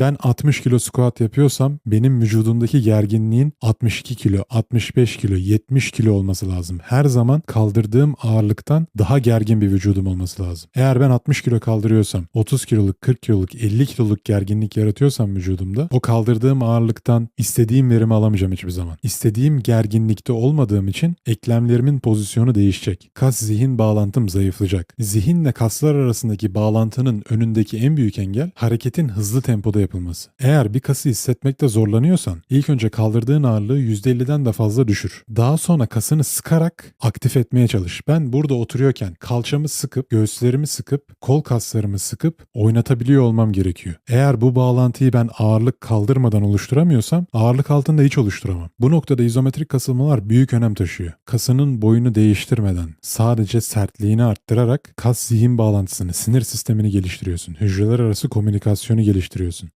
Ben 60 kilo squat yapıyorsam benim vücudumdaki gerginliğin 62 kilo, 65 kilo, 70 kilo olması lazım. Her zaman kaldırdığım ağırlıktan daha gergin bir vücudum olması lazım. Eğer ben 60 kilo kaldırıyorsam 30 kiloluk, 40 kiloluk, 50 kiloluk gerginlik yaratıyorsam vücudumda o kaldırdığım ağırlıktan istediğim verimi alamayacağım hiçbir zaman. İstediğim gerginlikte olmadığım için eklemlerimin pozisyonu değişecek. Kas zihin bağlantım zayıflayacak. Zihinle kaslar arasındaki bağlantının önündeki en büyük engel hareketin hızlı tempoda yapılması. Eğer bir kası hissetmekte zorlanıyorsan ilk önce kaldırdığın ağırlığı %50'den de fazla düşür. Daha sonra kasını sıkarak aktif etmeye çalış. Ben burada oturuyorken kalçamı sıkıp, göğüslerimi sıkıp, kol kaslarımı sıkıp oynatabiliyor olmam gerekiyor. Eğer bu bağlantıyı ben ağırlık kaldırmadan oluşturamıyorsam ağırlık altında hiç oluşturamam. Bu noktada izometrik kasılmalar büyük önem taşıyor. Kasının boyunu değiştirmeden sadece sertliğini arttırarak kas zihin bağlantısını, sinir sistemini geliştiriyorsun. Hücreler arası komünikasyonu geliştiriyorsun.